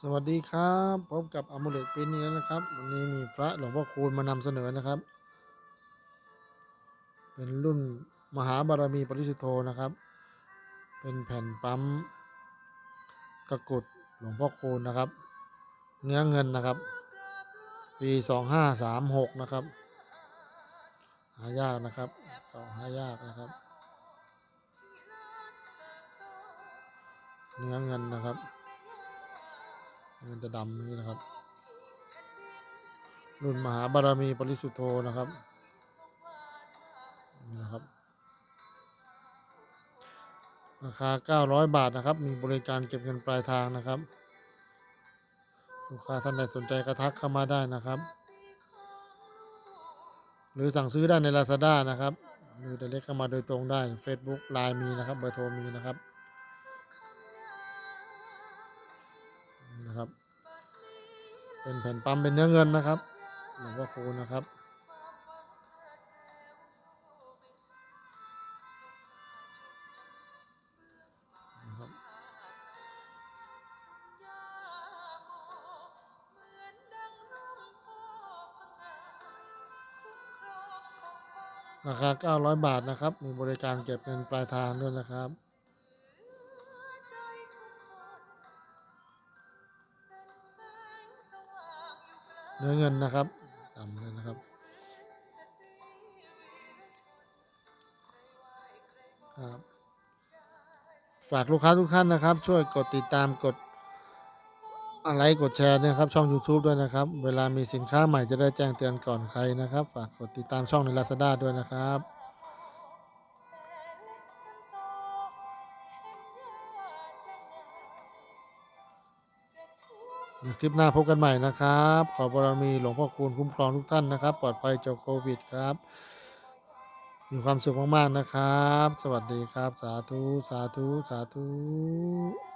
สวัสดีครับพบกับอมูเลตปินนี่แล้วนะครับ วันนี้มีพระหลวงพ่อคูณมานำเสนอนะครับ เป็นรุ่นมหาบารมีปริสุทธโธนะครับ เป็นแผ่นปั๊มตะกุดหลวงพ่อคูณนะครับ เนื้อเงินนะครับ ปีสองห้าสามหกนะครับ หายากนะครับก่าหายากนะครับ เนื้อเงินนะครับ เงินจะดำนี่นะครับ รุ่นมหาบารมีปริสุทธโธนะครับนี่นะครับ ราคา 900 บาทนะครับ มีบริการเก็บเงินปลายทางนะครับ ลูกค้าท่านใดสนใจกระทักเข้ามาได้นะครับ หรือสั่งซื้อได้ใน Lazada นะครับ หรือเล็กเข้ามาโดยตรงได้ Facebook ไลน์มีนะครับ เบอร์โทรมีนะครับ นะครับ เป็นแผ่นปั๊มเป็นเนื้อเงินนะครับหลวงพ่อคูณนะครับนะครับราคา 900 บาท นะครับ มีบริการเก็บเงินปลายทางด้วยนะครับ เนื้อเงินนะครับดำเลยนะครับครับฝากลูกค้าทุกท่านนะครับ ช่วยกดติดตามกดอะไรกดแชร์นะครับช่อง YouTube ด้วยนะครับ เวลามีสินค้าใหม่จะได้แจ้งเตือนก่อนใครนะครับ ฝากกดติดตามช่องใน Lazada ด้วยนะครับ เดี๋ยวคลิปหน้าพบกันใหม่นะครับ ขอบารมีหลวงพ่อคูณคุ้มครองทุกท่านนะครับ ปลอดภัยจากโควิดครับ มีความสุขมากๆนะครับ สวัสดีครับ สาธุ สาธุ สาธุ